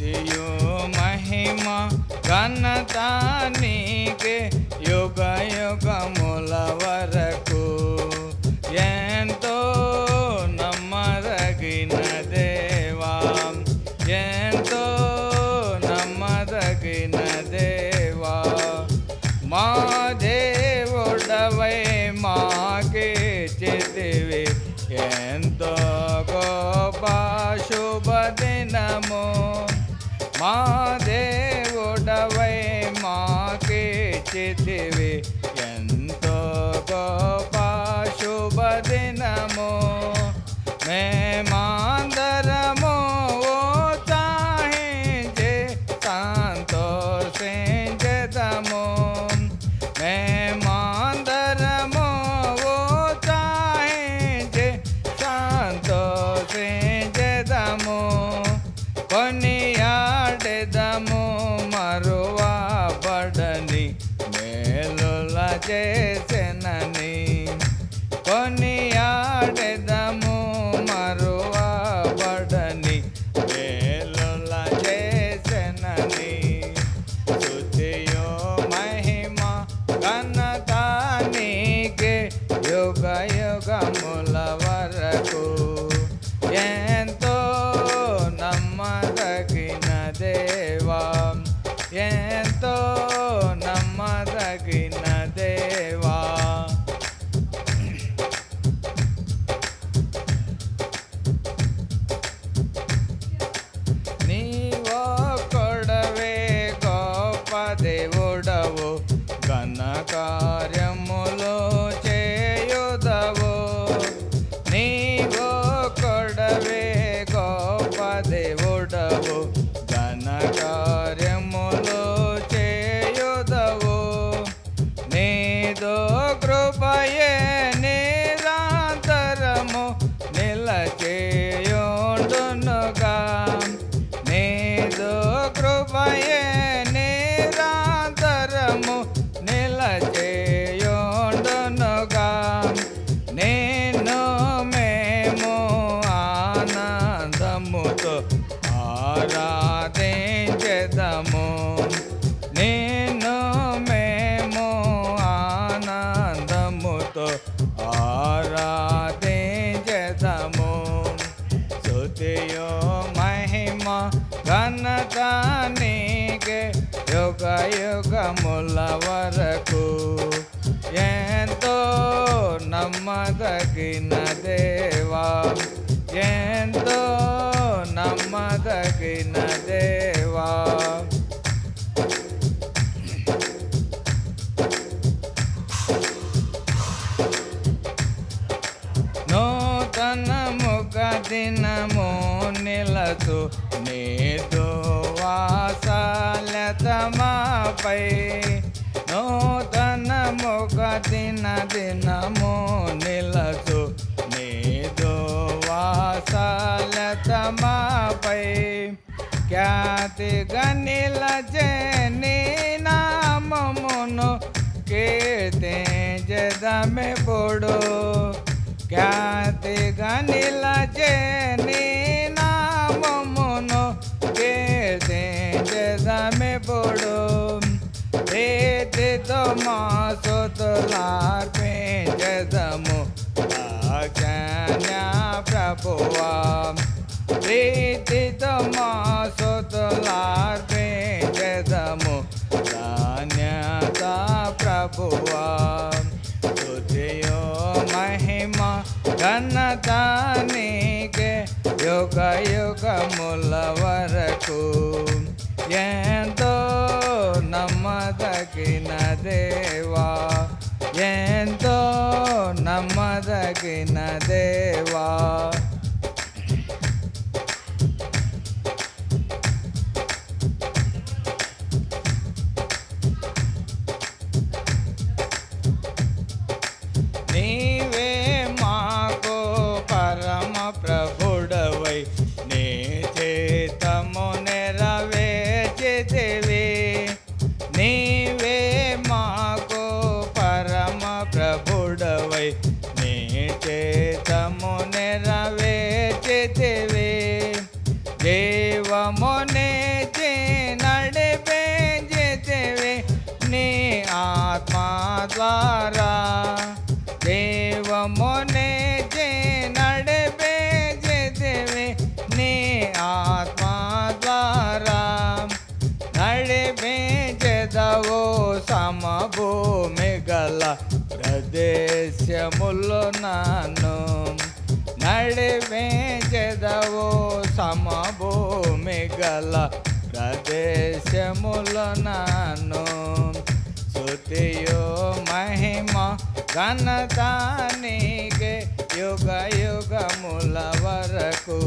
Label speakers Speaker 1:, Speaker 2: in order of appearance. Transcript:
Speaker 1: స్తుతియు మహిమ ఘనత నీకే యుగ యుగముల వరకు ఎంతో నమ్మదగిన దేవా ఎంతో నమ్మదగిన దేవా మా దేవుడవై మాకే చేతివి ఎంతో గొప్ప శుభ దినము మా దేవుడవై మాకే చేతివి. ఎంతో గొప్ప శుభ ten and నీకే యుగ యుగముల వరకు. ఎంతో నమ్మదగిన దేవా. ఎంతో నమ్మదగిన దేవా. నూతనముగ దినము నిలదు నీదు పై నూతనముగ దిన దినము నిలచు. నీదు వాసాలతమాపై ఖ్యాతిగా నిలచే నీ నామమును కీర్తించదమె పొడు ఖ్యాతిగా నిలచే సొతులార్పించదము రాజన్య ప్రభువా. ప్రీతితో మా సొతులార్పించదము ధాన్యత ప్రభువా. స్తుతియో మహిమ ఘనత నీకే యుగ యుగముల వరకు నమ్మదగిన దేవా నీవే జీవమునే చే నడిపే చేతివే నీ ఆత్మా ద్వారా దేవమునే చే నడిపే చేతివే నీ ఆత్మా ద్వారా నడిపే చేదవో సమభూమి గల ప్రదేశములు నాను నడిపే సమభూమి గల ప్రదేశములు నన్ను స్తుతియో మహిమ ఘనతానికే యుగ యుగముల వరకు.